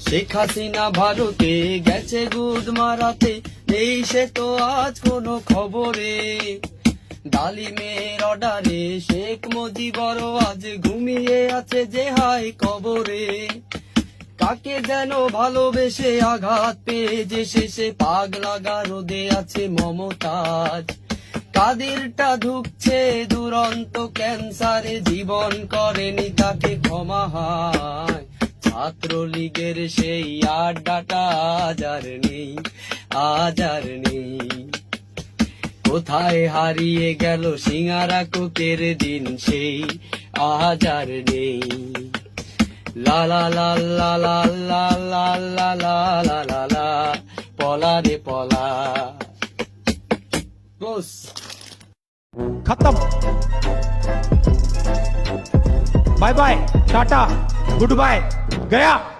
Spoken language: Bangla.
শেখ হাসিনা ভারতে গেছে গুদ মারাতে, নেই সে তো আজ কোনো খবরে। ডালিমের অর্ডারে শেখ মুজিবর আজ ঘুমিয়ে আছে যে হাই কবরে। কাকে যেন ভালোবেসে আঘাত পেয়ে যে শেষে পাগ লাগা রোদে আছে মমতাজ। কাদেরটা ধুকছে দুরন্ত ক্যান্সারে জীবন করেনি তাকে ক্ষমা হয় ছাত্রলীগের সেই আড্ডাটা আজার নেই আজার নেই কোথায় হারিয়ে গেল সিঙারা কোকের দিন সেই আজার নেই লালা লা লা লা লা লা লা লা পলা রে পলা ক্লোজ খতম bye bye tata good bye 给啊！